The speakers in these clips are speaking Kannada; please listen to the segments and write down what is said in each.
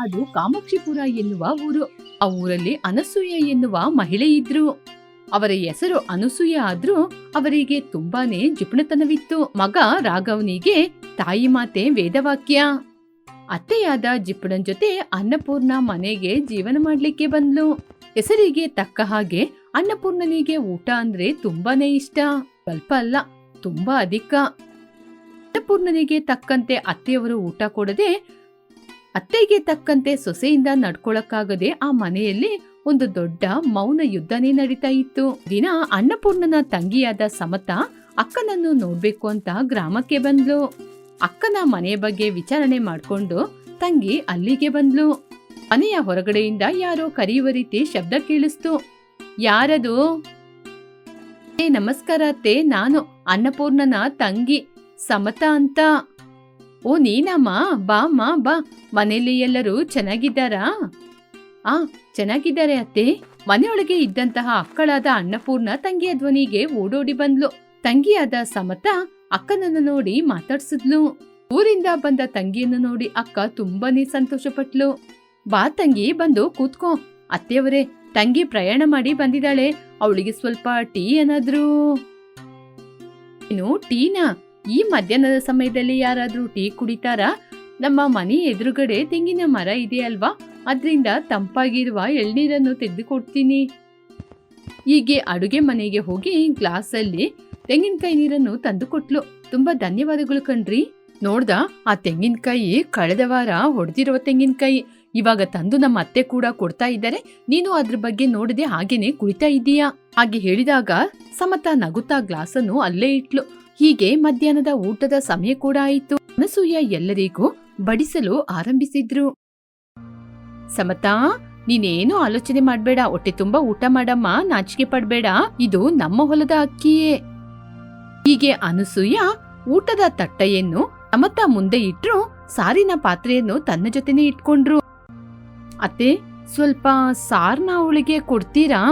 ಅದು ಕಾಮಾಕ್ಷಿಪುರ ಎನ್ನುವ ಊರು. ಆ ಊರಲ್ಲಿ ಅನಸೂಯ ಎನ್ನುವ ಮಹಿಳೆ ಇದ್ರು. ಅವರ ಹೆಸರು ಅನಸೂಯ ಆದ್ರೂ ಅವರಿಗೆ ತುಂಬಾನೇ ಜಿಪುಣತನವಿತ್ತು. ಮಗ ರಾಘವನಿಗೆ ತಾಯಿ ಮಾತೆ ವೇದವಾಕ್ಯ. ಅತ್ತೆಯಾದ ಜಿಪುಣನ್ ಜೊತೆ ಅನ್ನಪೂರ್ಣ ಮನೆಗೆ ಜೀವನ ಮಾಡ್ಲಿಕ್ಕೆ ಬಂದ್ಲು. ಹೆಸರಿಗೆ ತಕ್ಕ ಹಾಗೆ ಅನ್ನಪೂರ್ಣನಿಗೆ ಊಟ ಅಂದ್ರೆ ತುಂಬಾನೇ ಇಷ್ಟ. ಸ್ವಲ್ಪ ಅಲ್ಲ, ತುಂಬಾ ಅಧಿಕ. ಅನ್ನಪೂರ್ಣನಿಗೆ ತಕ್ಕಂತೆ ಅತ್ತೆಯವರು ಊಟ ಕೊಡದೆ ಅತ್ತೆಗೆ ತಕ್ಕಂತೆ ಸೊಸೆಯಿಂದ ನಡ್ಕೊಳಕ್ಕಾಗದೆ ಆ ಮನೆಯಲ್ಲಿ ಒಂದು ದೊಡ್ಡ ಮೌನ ಯುದ್ಧನೇ ನಡೀತಾ ಇತ್ತು. ದಿನ ಅನ್ನಪೂರ್ಣನ ತಂಗಿಯಾದ ಸಮತ ಅಕ್ಕನನ್ನು ನೋಡ್ಬೇಕು ಅಂತ ಗ್ರಾಮಕ್ಕೆ ಬಂದ್ಲು. ಅಕ್ಕನ ಮನೆಯ ಬಗ್ಗೆ ವಿಚಾರಣೆ ಮಾಡ್ಕೊಂಡು ತಂಗಿ ಅಲ್ಲಿಗೆ ಬಂದ್ಲು. ಮನೆಯ ಹೊರಗಡೆಯಿಂದ ಯಾರೋ ಕರೆಯುವ ರೀತಿ ಶಬ್ದ ಕೇಳಿಸ್ತು. ಯಾರದು? ನಮಸ್ಕಾರ ಅತ್ತೆ, ನಾನು ಅನ್ನಪೂರ್ಣನ ತಂಗಿ ಸಮತ ಅಂತ. ಓ ನೀನಮ್ಮ ಬಾ ಅಮ್ಮ ಬಾ. ಮನೆಯಲ್ಲಿ ಎಲ್ಲರೂ ಚೆನ್ನಾಗಿದ್ದಾರಾ? ಆ, ಚೆನ್ನಾಗಿದ್ದಾರೆ ಅತ್ತೆ. ಮನೆಯೊಳಗೆ ಇದ್ದಂತಹ ಅಕ್ಕಳಾದ ಅನ್ನಪೂರ್ಣ ತಂಗಿಯ ಧ್ವನಿಗೆ ಓಡೋಡಿ ಬಂದ್ಲು. ತಂಗಿಯಾದ ಸಮತ ಅಕ್ಕನನ್ನು ನೋಡಿ ಮಾತಾಡ್ಸಿದ್ಲು. ಊರಿಂದ ಬಂದ ತಂಗಿಯನ್ನು ನೋಡಿ ಅಕ್ಕ ತುಂಬಾನೇ ಸಂತೋಷಪಟ್ಲು. ಬಾ ತಂಗಿ, ಬಂದು ಕೂತ್ಕೋ. ಅತ್ತೆಯವರೇ, ತಂಗಿ ಪ್ರಯಾಣ ಮಾಡಿ ಬಂದಿದ್ದಾಳೆ. ಅವಳಿಗೆ ಸ್ವಲ್ಪ ಟೀ ಏನಾದ್ರೂ? ಏನು ಟೀನಾ? ಈ ಮಧ್ಯಾಹ್ನದ ಸಮಯದಲ್ಲಿ ಯಾರಾದರೂ ಟೀ ಕುಡಿತಾರಾ? ನಮ್ಮ ಮನೆ ಎದುರುಗಡೆ ತೆಂಗಿನ ಮರ ಇದೆ ಅಲ್ವಾ? ಅದ್ರಿಂದ ತಂಪಾಗಿರುವ ಎಳ್ನೀರನ್ನು ತೆಗೆದುಕೊಡ್ತೀನಿ. ಹೀಗೆ ಅಡುಗೆ ಮನೆಗೆ ಹೋಗಿ ಗ್ಲಾಸಲ್ಲಿ ತೆಂಗಿನಕಾಯಿ ನೀರನ್ನು ತಂದು ಕೊಟ್ಲು ತುಂಬಾ ಧನ್ಯವಾದಗಳು ಕಣ್ರಿ. ನೋಡ್ದ, ಆ ತೆಂಗಿನಕಾಯಿ ಕಳೆದ ವಾರ ಹೊಡೆದಿರುವ ತೆಂಗಿನಕಾಯಿ. ಇವಾಗ ತಂದು ನಮ್ಮ ಅತ್ತೆ ಕೂಡ ಕೊಡ್ತಾ ಇದ್ದಾರೆ. ನೀನು ಅದ್ರ ಬಗ್ಗೆ ನೋಡದೆ ಹಾಗೇನೆ ಕುಳಿತಾ ಇದ್ದೀಯಾ ಹಾಗೆ ಹೇಳಿದಾಗ ಸಮತ ನಗುತ್ತಾ ಗ್ಲಾಸನ್ನು ಅಲ್ಲೇ ಇಟ್ಲು. ಹೀಗೆ ಮಧ್ಯಾಹ್ನದ ಊಟದ ಸಮಯ ಕೂಡ ಆಯಿತು. ಅನಸೂಯ ಎಲ್ಲರಿಗೂ ಬಡಿಸಲು ಆರಂಭಿಸಿದ್ರು. ಸಮತಾ, ನೀನೇನು ಆಲೋಚನೆ ಮಾಡ್ಬೇಡ. ಹೊಟ್ಟೆ ತುಂಬಾ ಊಟ ಮಾಡಮ್ಮ. ನಾಚಿಕೆ ಪಡ್ಬೇಡ. ಇದು ನಮ್ಮ ಹೊಲದ ಅಕ್ಕಿಯೇ. ಹೀಗೆ ಅನಸೂಯ ಊಟದ ತಟ್ಟೆಯನ್ನು ಸಮತಾ ಮುಂದೆ ಇಟ್ರು ಸಾರಿನ ಪಾತ್ರೆಯನ್ನು ತನ್ನ ಜೊತೆನೆ ಇಟ್ಕೊಂಡ್ರು. ಅತ್ತೆ, ಸ್ವಲ್ಪ ಸಾರ್ನ ಅವಳಿಗೆ ಕೊಡ್ತೀರಾ?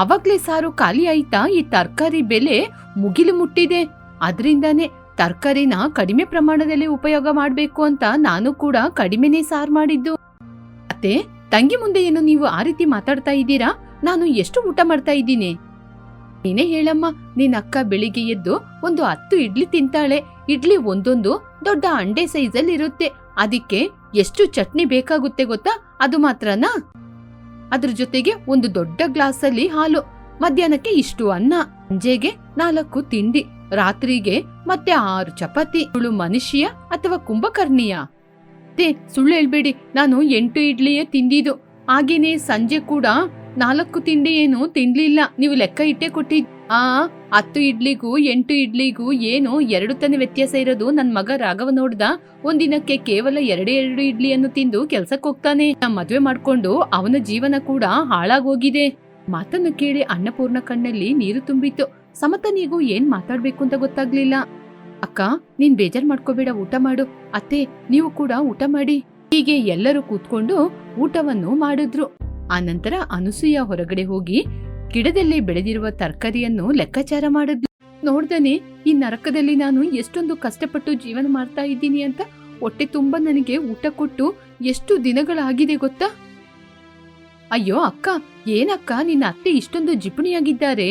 ಅವಾಗ್ಲೇ ಸಾರು ಖಾಲಿ ಆಯ್ತಾ ಈ ತರಕಾರಿ ಬೆಲೆ ಮುಗಿಲು ಮುಟ್ಟಿದೆ. ಅದ್ರಿಂದಾನೇ ತರಕಾರಿನ ಕಡಿಮೆ ಪ್ರಮಾಣದಲ್ಲಿ ಉಪಯೋಗ ಮಾಡ್ಬೇಕು ಅಂತ ನಾನು ಕೂಡ ಕಡಿಮೆನೇ ಸಾರು ಮಾಡಿದ್ದು. ಅತ್ತೆ, ತಂಗಿ ಮುಂದೆ ಏನು ನೀವು ಆ ರೀತಿ ಮಾತಾಡ್ತಾ ಇದ್ದೀರಾ? ನಾನು ಎಷ್ಟು ಊಟ ಮಾಡ್ತಾ ಇದ್ದೀನಿ? ನೀನೇ ಹೇಳಮ್ಮ, ನಿನ್ನ ಅಕ್ಕ ಬೆಳಿಗ್ಗೆ ಎದ್ದು ಒಂದು ಹತ್ತು ಇಡ್ಲಿ ತಿಂತಾಳೆ. ಇಡ್ಲಿ ಒಂದೊಂದು ದೊಡ್ಡ ಅಂಡೆ ಸೈಜಲ್ಲಿ ಇರುತ್ತೆ ಅದಕ್ಕೆ ಎಷ್ಟು ಚಟ್ನಿ ಬೇಕಾಗುತ್ತೆ ಗೊತ್ತಾ? ಅದು ಮಾತ್ರನಾ? ಅದ್ರ ಜೊತೆಗೆ ಒಂದು ದೊಡ್ಡ ಗ್ಲಾಸಲ್ಲಿ ಹಾಲು, ಮಧ್ಯಾಹ್ನಕ್ಕೆ ಇಷ್ಟು ಅನ್ನ, ಸಂಜೆಗೆ ನಾಲ್ಕು ತಿಂಡಿ, ರಾತ್ರಿಗೆ ಮತ್ತೆ ಆರು ಚಪಾತಿ ಇವಳು ಮನುಷ್ಯ ಅಥವಾ ಕುಂಭಕರ್ಣಿಯ? ತೇ ಸುಳ್ಳು ಹೇಳ್ಬೇಡಿ, ನಾನು ಎಂಟು ಇಡ್ಲಿಯೇ ತಿಂದಿದ್ದು. ಹಾಗೇನೆ ಸಂಜೆ ಕೂಡ ನಾಲ್ಕು ತಿಂಡಿ ಏನು ತಿನ್ಲಿಲ್ಲ. ನೀವು ಲೆಕ್ಕ ಇಟ್ಟೆ ಕೊಟ್ಟಿದ್ ಆ ಹತ್ತು ಇಡ್ಲಿಗೂ ಎಂಟು ಇಡ್ಲಿಗೂ ಏನು ಎರಡು ತಾನೇ ವ್ಯತ್ಯಾಸ ಇರೋದು ನನ್ ಮಗ ರಾಘವ ನೋಡ್ದ. ಒಂದಿನಕ್ಕೆ ಕೇವಲ ಎರಡೇ ಎರಡು ಇಡ್ಲಿಯನ್ನು ತಿಂದು ಕೆಲ್ಸಕ್ಕೆ ಹೋಗ್ತಾನೆ. ನಾ ಮದ್ವೆ ಮಾಡ್ಕೊಂಡು ಅವನ ಜೀವನ ಕೂಡ ಹಾಳಾಗೋಗಿದೆ. ಮಾತನ್ನು ಕೇಳಿ ಅನ್ನಪೂರ್ಣ ಕಣ್ಣಲ್ಲಿ ನೀರು ತುಂಬಿತ್ತು. ಸಮತನಿಗೂ ಏನ್ ಮಾತಾಡ್ಬೇಕು ಅಂತ ಗೊತ್ತಾಗ್ಲಿಲ್ಲ. ಅಕ್ಕ, ನೀನ್ ಬೇಜಾರ್ ಮಾಡ್ಕೋಬೇಡ, ಊಟ ಮಾಡು. ಅತ್ತೆ, ನೀವು ಕೂಡ ಊಟ ಮಾಡಿ. ಹೀಗೆ ಎಲ್ಲರೂ ಕೂತ್ಕೊಂಡು ಊಟವನ್ನು ಮಾಡಿದ್ರು. ಆನಂತರ ಅನಸೂಯ ಹೊರಗಡೆ ಹೋಗಿ ಗಿಡದಲ್ಲಿ ಬೆಳೆದಿರುವ ತರಕಾರಿಯನ್ನು ಲೆಕ್ಕಾಚಾರ ಮಾಡಿದ್ಲು ನೋಡ್ದನೆ, ಈ ನರಕದಲ್ಲಿ ನಾನು ಎಷ್ಟೊಂದು ಕಷ್ಟಪಟ್ಟು ಜೀವನ ಮಾಡ್ತಾ ಇದ್ದೀನಿ ಅಂತ ಹೊಟ್ಟೆ ತುಂಬಾ ನನಗೆ ಊಟ ಕೊಟ್ಟು ಎಷ್ಟು ದಿನಗಳಾಗಿದೆ ಗೊತ್ತಾ? ಅಯ್ಯೋ ಅಕ್ಕ, ಏನಕ್ಕ, ನಿನ್ನ ಅತ್ತೆ ಇಷ್ಟೊಂದು ಜಿಪುಣಿಯಾಗಿದ್ದಾರೆ?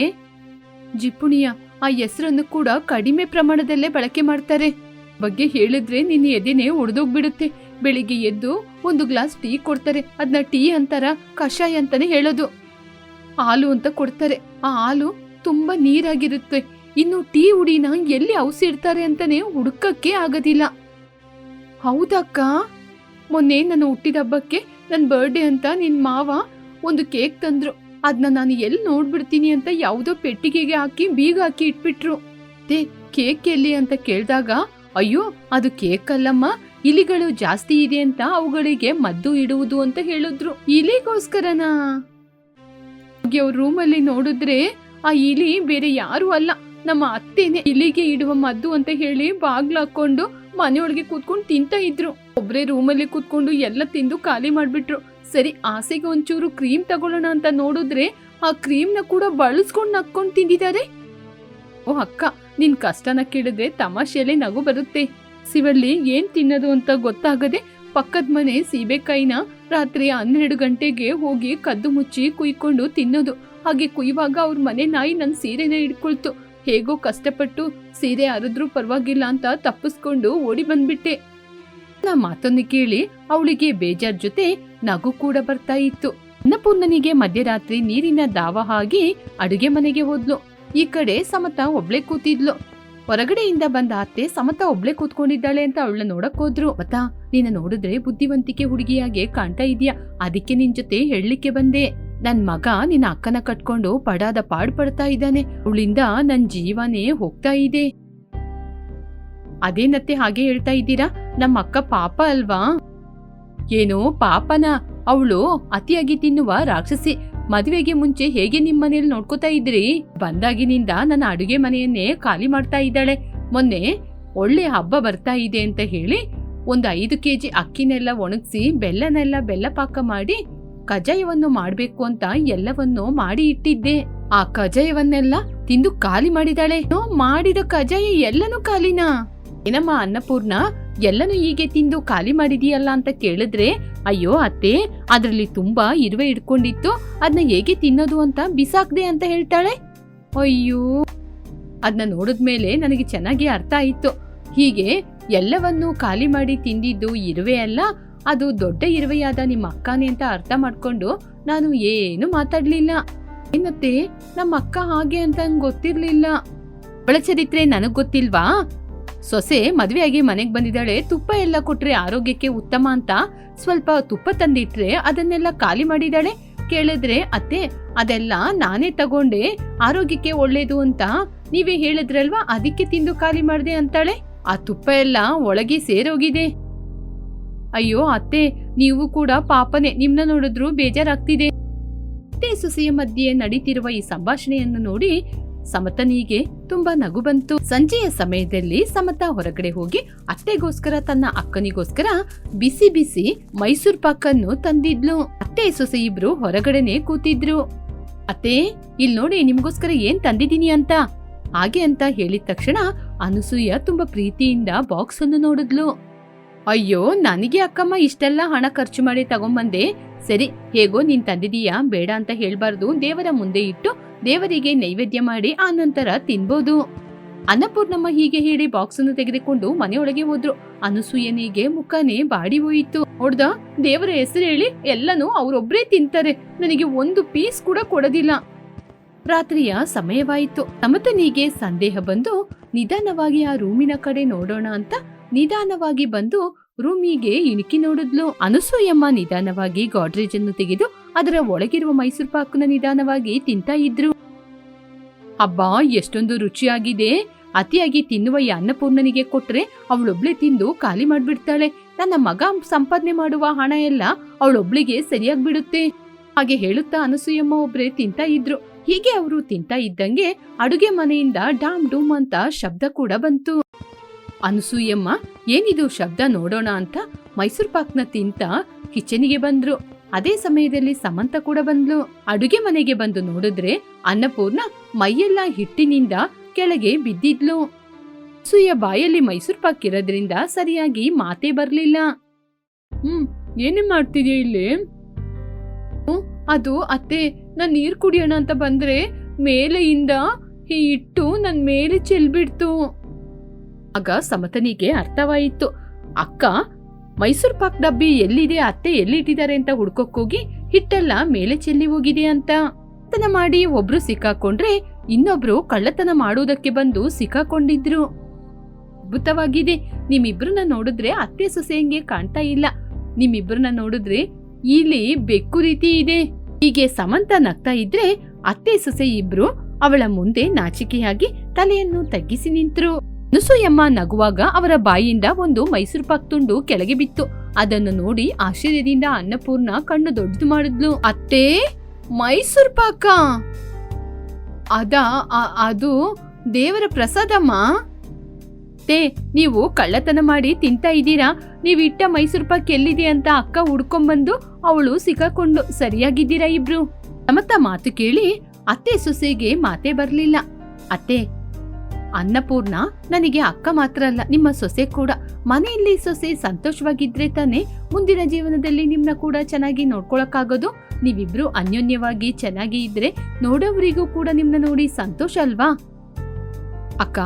ಜಿಪುಣಿಯ ಆ ಹೆಸರನ್ನು ಕೂಡ ಕಡಿಮೆ ಪ್ರಮಾಣದಲ್ಲೇ ಬಳಕೆ ಮಾಡ್ತಾರೆ. ಬಗ್ಗೆ ಹೇಳಿದ್ರೆ ನಿನ್ನ ಎದೆನೆ ಒಡೆದೋಗ್ಬಿಡುತ್ತೆ. ಬೆಳಿಗ್ಗೆ ಎದ್ದು ಒಂದು ಗ್ಲಾಸ್ ಟೀ ಕೊಡ್ತಾರೆ. ಅದನ್ನ ಟೀ ಅಂತಾರ, ಕಷಾಯ ಅಂತಾನೆ ಹೇಳೋದು. ಹಾಲು ಅಂತ ಕೊಡ್ತಾರೆ. ಆ ಹಾಲು ತುಂಬಾ ನೀರಾಗಿರುತ್ತೆ. ಇನ್ನು ಟೀ ಹುಡಿನ ಎಲ್ಲಿ ಔಸಿಡ್ತಾರೆ ಅಂತಾನೆ ಹುಡುಕಕ್ಕೆ ಆಗೋದಿಲ್ಲ. ಹೌದಕ್ಕ? ಮೊನ್ನೆ ನನ್ನ ಹುಟ್ಟಿದ ಹಬ್ಬಕ್ಕೆ ನನ್ನ ಬರ್ಡೇ ಅಂತ ನಿನ್ನ ಮಾವ ಒಂದು ಕೇಕ್ ತಂದ್ರು. ಅದನ್ನ ನಾನು ಎಲ್ಲಿ ನೋಡ್ಬಿಡ್ತೀನಿ ಅಂತ ಯಾವುದೋ ಪೆಟ್ಟಿಗೆಗೆ ಹಾಕಿ ಬೀಗ ಹಾಕಿ ಇಟ್ಬಿಟ್ರು. ದೇ, ಕೇಕ್ ಎಲ್ಲಿ ಅಂತ ಕೇಳಿದಾಗ, ಅಯ್ಯೋ, ಅದು ಕೇಕ್ ಅಲ್ಲಮ್ಮ, ಇಲಿಗಳು ಜಾಸ್ತಿ ಇದೆ ಅಂತ ಅವುಗಳಿಗೆ ಮದ್ದು ಇಡುವುದು ಅಂತ ಹೇಳಿದ್ರು. ಇಲಿಗೋಸ್ಕರನಾ? ಅವ್ರ ರೂಮಲ್ಲಿ ನೋಡಿದ್ರೆ ಆ ಇಲಿ ಬೇರೆ ಯಾರು ಅಲ್ಲ, ನಮ್ಮ ಅತ್ತೆನೆ. ಇಲಿಗೆ ಇಡುವ ಮದ್ದು ಅಂತ ಹೇಳಿ ಬಾಗ್ಲು ಹಾಕೊಂಡು ಮನೆಯೊಳಗೆ ಕೂತ್ಕೊಂಡು ತಿಂತ ಇದ್ರು. ಒಬ್ರೇ ರೂಮಲ್ಲಿ ಕೂತ್ಕೊಂಡು ಎಲ್ಲ ತಿಂದು ಖಾಲಿ ಮಾಡ್ಬಿಟ್ರು. ಸರಿ, ಆಸೆಗೆ ಒಂಚೂರು ಕ್ರೀಮ್ ತಗೊಳ್ಳೋಣ ಅಂತ ನೋಡಿದ್ರೆ ಆ ಕ್ರೀಮ್ನ ಕೂಡ ಬಳಸ್ಕೊಂಡು ನಕ್ಕೊಂಡು ತಿಂದಿದ್ದಾರೆ. ಓ ಅಕ್ಕ, ನಿನ್ ಕಷ್ಟನ ಕೇಳಿದ್ರೆ ತಮಾಷೆಯಲ್ಲಿ ನಗು ಬರುತ್ತೆ. ಶಿವಳ್ಳಿ, ಏನ್ ತಿನ್ನೋದು ಅಂತ ಗೊತ್ತಾಗದೆ ಪಕ್ಕದ ಮನೆ ಸೀಬೆಕಾಯಿನ ರಾತ್ರಿ ಹನ್ನೆರಡು ಗಂಟೆಗೆ ಹೋಗಿ ಕದ್ದು ಮುಚ್ಚಿ ಕುಯ್ಕೊಂಡು ತಿನ್ನೋದು. ಹಾಗೆ ಕುಯ್ಯುವಾಗ ಅವ್ರ ಮನೆ ನಾಯಿ ನನ್ನ ಸೀರೆನ ಹಿಡ್ಕೊಳ್ತು. ಹೇಗೋ ಕಷ್ಟಪಟ್ಟು ಸೀರೆ ಹರಿದ್ರೂ ಪರವಾಗಿಲ್ಲ ಅಂತ ತಪ್ಪಿಸ್ಕೊಂಡು ಓಡಿ ಬಂದ್ಬಿಟ್ಟೆ. ನಾ ಮಾತನ್ನು ಕೇಳಿ ಅವಳಿಗೆ ಬೇಜಾರ್ ಜೊತೆ ನಗು ಕೂಡ ಬರ್ತಾ ಇತ್ತು. ಅನ್ನಪೂರ್ಣನಿಗೆ ಮಧ್ಯರಾತ್ರಿ ನೀರಿನ ದಾವ ಆಗಿ ಅಡುಗೆ ಮನೆಗೆ ಹೋದ್ಲು. ಈ ಕಡೆ ಸಮತ ಒಬ್ಳೆ ಕೂತಿದ್ಲು. ಹೊರಗಡೆಯಿಂದ ಬಂದ ಅತ್ತೆ ಸಮತ ಒಬ್ಳೆ ಕೂತ್ಕೊಂಡಿದ್ದಾಳೆ ಅಂತ ಅವಳನ್ನ ನೋಡಕ್ ಹೋದ್ರು. ಮತ್ತ ನಿನ್ನ ನೋಡಿದ್ರೆ ಬುದ್ಧಿವಂತಿಕೆ ಹುಡುಗಿಯಾಗೆ ಕಾಣ್ತಾ ಇದ್ಯಾ? ಅದಕ್ಕೆ ನಿನ್ ಜೊತೆ ಹೇಳಲಿಕ್ಕೆ ಬಂದೆ. ನನ್ ಮಗ ನಿನ್ನ ಅಕ್ಕನ ಕಟ್ಕೊಂಡು ಪಡಾದ ಪಾಡ್ ಪಡ್ತಾ ಇದ್ದಾನೆ. ಅವಳಿಂದ ನನ್ ಜೀವನೇ ಹೋಗ್ತಾ ಇದೆ. ಅದೇನತ್ತೆ ಹಾಗೆ ಹೇಳ್ತಾ ಇದ್ದೀರಾ? ನಮ್ಮ ಅಕ್ಕ ಪಾಪ ಅಲ್ವಾ? ಏನೋ ಪಾಪನ. ಅವಳು ಅತಿಯಾಗಿ ತಿನ್ನುವ ರಾಕ್ಷಸಿ. ಮದುವೆಗೆ ಮುಂಚೆ ಹೇಗೆ ನಿಮ್ ಮನೇಲಿ ನೋಡ್ಕೋತಾ ಇದ್ರಿ? ಬಂದಾಗಿನಿಂದ ನನ್ನ ಅಡುಗೆ ಮನೆಯನ್ನೇ ಖಾಲಿ ಮಾಡ್ತಾ ಇದ್ದಾಳೆ. ಮೊನ್ನೆ ಒಳ್ಳೆ ಹಬ್ಬ ಬರ್ತಾ ಇದೆ ಅಂತ ಹೇಳಿ ಒಂದು ಐದು ಕೆಜಿ ಅಕ್ಕಿನೆಲ್ಲ ಒಣಗಿಸಿ ಬೆಲ್ಲನೆಲ್ಲ ಬೆಲ್ಲ ಪಾಕ ಮಾಡಿ ಕಜಾಯವನ್ನು ಮಾಡಬೇಕು ಅಂತ ಎಲ್ಲವನ್ನೂ ಮಾಡಿ ಇಟ್ಟಿದ್ದೆ. ಆ ಕಜಾಯವನ್ನೆಲ್ಲ ತಿಂದು ಖಾಲಿ ಮಾಡಿದಾಳೆ ಮಾಡಿದ ಕಜಾಯ ಎಲ್ಲನೂ ಖಾಲಿನಾ? ಏನಮ್ಮ ಅನ್ನಪೂರ್ಣ ಎಲ್ಲನೂ ಹೀಗೆ ತಿಂದು ಖಾಲಿ ಮಾಡಿದೀಯಲ್ಲ ಅಂತ ಕೇಳಿದ್ರೆ, ಅಯ್ಯೋ ಅತ್ತೆ, ಅದರಲ್ಲಿ ತುಂಬಾ ಇರುವೆ ಇಟ್ಕೊಂಡಿತ್ತು ಅದನ್ನ ಹೇಗೆ ತಿನ್ನೋದು ಅಂತ ಬಿಸಾಕ್ದೆ ಅಂತ ಹೇಳ್ತಾಳೆ? ಅಯ್ಯೋ. ಅದನ್ನ ನೋಡಿದ್ಮೇಲೆ ನನಗೆ ಚೆನ್ನಾಗಿ ಅರ್ಥ ಆಯಿತು. ಹೀಗೆ ಎಲ್ಲವನ್ನೂ ಖಾಲಿ ಮಾಡಿ ತಿಂದಿದ್ದು ಇರುವೆ ಅಲ್ಲ, ಅದು ದೊಡ್ಡ ಇರುವೆಯಾದ ನಿಮ್ಮ ಅಕ್ಕನೇ ಅಂತ ಅರ್ಥ ಮಾಡ್ಕೊಂಡು ನಾನು ಏನು ಮಾತಾಡಲಿಲ್ಲ. ಏನತ್ತೆ ನಮ್ಮ ಅಕ್ಕ ಹಾಗೆ ಅಂತ ನಂಗೆ ಗೊತ್ತಿರ್ಲಿಲ್ಲ. ನನಗೆ ಚರಿತ್ರೆ ನನಗ್ ಗೊತ್ತಿಲ್ವಾ? ಸೊಸೆ ಮದುವೆಯಾಗಿ ಮನೆಗೆ ಬಂದಿದ್ದಾಳೆ, ತುಪ್ಪ ಎಲ್ಲ ಕೊಟ್ರೆ ಆರೋಗ್ಯಕ್ಕೆ ಉತ್ತಮ ಅಂತ ಸ್ವಲ್ಪ ತುಪ್ಪ ತಂದಿಟ್ರೆ ಅದನ್ನೆಲ್ಲ ಖಾಲಿ ಮಾಡಿದಾಳೆ ಕೇಳಿದ್ರೆ, ಅತ್ತೆ, ಅದೆಲ್ಲ ನಾನೇ ತಗೊಂಡೆ, ಆರೋಗ್ಯಕ್ಕೆ ಒಳ್ಳೇದು ಅಂತ ನೀವೇ ಹೇಳಿದ್ರಲ್ವಾ, ಅದಕ್ಕೆ ತಿಂದು ಖಾಲಿ ಮಾಡಿದೆ ಅಂತಾಳೆ. ಆ ತುಪ್ಪ ಎಲ್ಲ ಒಳಗೆ ಸೇರೋಗಿದೆ. ಅಯ್ಯೋ, ಅತ್ತೆ, ನೀವು ಕೂಡ ಪಾಪನೆ, ನಿಮ್ನ ನೋಡಿದ್ರು ಬೇಜಾರಾಗ್ತಿದೆ. ಅತ್ತೆ ಸೊಸೆಯ ಮಧ್ಯೆ ನಡೀತಿರುವ ಈ ಸಂಭಾಷಣೆಯನ್ನು ನೋಡಿ ಸಮತನಿಗೆ ತುಂಬಾ ನಗು ಬಂತು. ಸಂಜೆಯ ಸಮಯದಲ್ಲಿ ಸಮತ ಹೊರಗಡೆ ಹೋಗಿ ಅತ್ತೆಗೋಸ್ಕರ ತನ್ನ ಅಕ್ಕನಿಗೋಸ್ಕರ ಬಿಸಿ ಬಿಸಿ ಮೈಸೂರ್ ಪಾಕನ್ನು ತಂದಿದ್ಲು. ಅತ್ತೆ ಸೊಸೆ ಇಬ್ರು ಹೊರಗಡೆನೆ ಕೂತಿದ್ರು. ಅತ್ತೆ ಇಲ್ಲಿ ನೋಡಿ ನಿಮ್ಗೋಸ್ಕರ ಏನ್ ತಂದಿದ್ದೀನಿ ಅಂತ? ಹಾಗೆ ಅಂತ ಹೇಳಿದ ತಕ್ಷಣ ಅನಸೂಯ ತುಂಬಾ ಪ್ರೀತಿಯಿಂದ ಬಾಕ್ಸ್ ಅನ್ನು ನೋಡಿದ್ಲು. ಅಯ್ಯೋ, ನನಗೆ ಅಕ್ಕಮ್ಮ ಇಷ್ಟೆಲ್ಲ ಹಣ ಖರ್ಚು ಮಾಡಿ ತಗೊಂಬಂದೆ. ಸರಿ, ಹೇಗೋ ನೀನ್ ತಂದಿದೀಯಾ? ಬೇಡ ಅಂತ ಹೇಳ್ಬಾರ್ದು. ದೇವರ ಮುಂದೆ ಇಟ್ಟು ದೇವರಿಗೆ ನೈವೇದ್ಯ ಮಾಡಿ ಆ ನಂತರ ತಿನ್ಬೋದು. ಅನ್ನಪೂರ್ಣಮ್ಮ ಹೀಗೆ ಹೇಳಿ ಬಾಕ್ಸ್ ಅನ್ನು ತೆಗೆದುಕೊಂಡು ಮನೆಯೊಳಗೆ ಹೋದ್ರು. ಅನಸೂಯನಿಗೆ ಮುಖನೇ ಬಾಡಿ ಹೋಯಿತು. ನೋಡ್ದ? ದೇವರ ಹೆಸರು ಹೇಳಿ ಎಲ್ಲನೂ ಅವರೊಬ್ಬರೇ ತಿಂತಾರೆ. ನನಗೆ ಒಂದು ಪೀಸ್ ಕೂಡ ಕೊಡೋದಿಲ್ಲ. ರಾತ್ರಿಯ ಸಮಯವಾಯಿತು. ಸಮತನಿಗೆ ಸಂದೇಹ ಬಂದು ನಿಧಾನವಾಗಿ ಆ ರೂಮಿನ ಕಡೆ ನೋಡೋಣ ಅಂತ ನಿಧಾನವಾಗಿ ಬಂದು ರೂಮಿಗೆ ಇಣುಕಿ ನೋಡಿದ್ಲು. ಅನಸೂಯಮ್ಮ ನಿಧಾನವಾಗಿ ಗಾಡ್ರೇಜ್ ಅನ್ನು ತೆಗೆದು ಅದರ ಒಳಗಿರುವ ಮೈಸೂರು ಪಾಕನ ನಿಧಾನವಾಗಿ ತಿಂತಾ ಇದ್ರು. ಅಬ್ಬಾ, ಎಷ್ಟೊಂದು ರುಚಿಯಾಗಿದೆ. ಅತಿಯಾಗಿ ತಿನ್ನುವ ಈ ಅನ್ನಪೂರ್ಣನಿಗೆ ಕೊಟ್ರೆ ಅವಳೊಬ್ಳೆ ತಿಂದು ಖಾಲಿ ಮಾಡ್ಬಿಡ್ತಾಳೆ. ನನ್ನ ಮಗ ಸಂಪಾದನೆ ಮಾಡುವ ಹಣ ಎಲ್ಲ ಅವಳೊಬ್ಳಿಗೆ ಸರಿಯಾಗಿ ಬಿಡುತ್ತೆ ಹಾಗೆ ಹೇಳುತ್ತಾ ಅನಸೂಯಮ್ಮ ಒಬ್ರೆ ತಿಂತಾ ಇದ್ರು. ಹೀಗೆ ಅವರು ತಿಂತಾ ಇದ್ದಂಗೆ ಅಡುಗೆ ಮನೆಯಿಂದ ಡಾಮ್ ಡೂಮ್ ಅಂತ ಶಬ್ದ ಕೂಡ ಬಂತು. ಅನಸೂಯಮ್ಮ, ಏನಿದು ಶಬ್ದ ನೋಡೋಣ ಅಂತ ಮೈಸೂರ್ ಪಾಕ್ನ ತಿಂತ ಕಿಚನಿಗೆ ಬಂದ್ರು. ಅದೇ ಸಮಯದಲ್ಲಿ ಸಮಂತ ಕೂಡ ಬಂದ್ಲು. ಅಡುಗೆ ಮನೆಗೆ ಬಂದು ನೋಡಿದ್ರೆ ಅನ್ನಪೂರ್ಣ ಮೈಯೆಲ್ಲ ಹಿಟ್ಟಿನಿಂದ ಕೆಳಗೆ ಬಿದ್ದಿದ್ಲು. ಸುಯ ಬಾಯಲ್ಲಿ ಮೈಸೂರ್ ಪಾಕ್ ಇರೋದ್ರಿಂದ ಸರಿಯಾಗಿ ಮಾತೇ ಬರ್ಲಿಲ್ಲ. ಹ್ಮ್ ಏನೇ ಮಾಡ್ತಿದ್ಯಾ ಇಲ್ಲಿ? ಅದು ಅತ್ತೆ, ನಾನ್ ನೀರ್ ಕುಡಿಯೋಣ ಅಂತ ಬಂದ್ರೆ ಮೇಲೆಯಿಂದ ಹಿಟ್ಟು ನನ್ ಮೇಲೆ ಚೆಲ್ಬಿಡ್ತು. ಆಗ ಸಮತನಿಗೆ ಅರ್ಥವಾಯಿತು. ಅಕ್ಕ, ಮೈಸೂರ್ ಪಾಕ್ ಡಬ್ಬಿ ಎಲ್ಲಿದೆ, ಅತ್ತೆ ಎಲ್ಲಿಟ್ಟಿದ್ದಾರೆ ಅಂತ ಹುಡ್ಕೋಕ್ಕೋಗಿ ಹಿಟ್ಟೆಲ್ಲ ಮೇಲೆ ಚೆಲ್ಲಿ ಹೋಗಿದೆ ಅಂತ. ತನ ಮಾಡಿ ಒಬ್ರು ಸಿಕ್ಕಾಕೊಂಡ್ರೆ ಇನ್ನೊಬ್ರು ಕಳ್ಳತನ ಮಾಡುವುದಕ್ಕೆ ಬಂದು ಸಿಕ್ಕಾಕೊಂಡಿದ್ರು. ಅದ್ಭುತವಾಗಿದೆ. ನಿಮ್ಮಿಬ್ರನ್ನ ನೋಡಿದ್ರೆ ಅತ್ತೆ ಸೊಸೆಯಂಗೆ ಕಾಣ್ತಾ ಇಲ್ಲ. ನಿಮ್ಮಿಬ್ರನ್ನ ನೋಡಿದ್ರೆ ಇಲ್ಲಿ ಬೆಕ್ಕು ರೀತಿ ಇದೆ. ಹೀಗೆ ಸಮಂತ ನಗ್ತಾ ಇದ್ರೆ ಅತ್ತೆ ಸೊಸೆ ಇಬ್ರು ಅವಳ ಮುಂದೆ ನಾಚಿಕೆಯಾಗಿ ತಲೆಯನ್ನು ತಗ್ಗಿಸಿ ನಿಂತ್ರು. ಅನಸೂಯಮ್ಮ ನಗುವಾಗ ಅವರ ಬಾಯಿಯಿಂದ ಒಂದು ಮೈಸೂರು ಪಾಕ್ ತುಂಡು ಕೆಳಗೆ ಬಿತ್ತು. ಅದನ್ನು ನೋಡಿ ಆಶ್ಚರ್ಯದಿಂದ ಅನ್ನಪೂರ್ಣ ಕಣ್ಣು ದೊಡ್ಡದು ಮಾಡಿದ್ಲು. ಅತ್ತೆ, ಮೈಸೂರು ಪಾಕ? ಅದ ಅದು ದೇವರ ಪ್ರಸಾದಮ್ಮ? ತೇ ನೀವು ಕಳ್ಳತನ ಮಾಡಿ ತಿಂತಾ ಇದ್ದೀರಾ? ಇಟ್ಟ ಮೈಸೂರ್ ಪಾಕ್ ಎಲ್ಲಿದೆ ಅಂತ ಅಕ್ಕ ಹುಡ್ಕೊಂಬಂದು ಅವಳು ಸಿಕ್ಕಾಕೊಂಡು ಸರಿಯಾಗಿದ್ದೀರಾ ಇಬ್ರು? ತಮ್ಮತ್ತ ಮಾತು ಕೇಳಿ ಅತ್ತೆ ಸೊಸೆಗೆ ಮಾತೇ ಬರಲಿಲ್ಲ. ಅತ್ತೆ ಅನ್ನಪೂರ್ಣ ನನಗೆ ಅಕ್ಕ ಮಾತ್ರ ಅಲ್ಲ, ನಿಮ್ಮ ಸೊಸೆ ಕೂಡ. ಮನೆಯಲ್ಲಿ ಸೊಸೆ ಸಂತೋಷವಾಗಿದ್ರೆ ತಾನೇ ಮುಂದಿನ ಜೀವನದಲ್ಲಿ ನಿಮ್ಮನ್ನ ಕೂಡ ಚೆನ್ನಾಗಿ ನೋಡ್ಕೊಳಕ್ಕಾಗೋದು. ನೀವಿಬ್ರು ಅನ್ಯೋನ್ಯವಾಗಿ ಚೆನ್ನಾಗಿ ಇದ್ರೆ ನೋಡೋವರಿಗೂ ಕೂಡ ನಿಮ್ನ ನೋಡಿ ಸಂತೋಷ ಅಲ್ವಾ? ಅಕ್ಕ,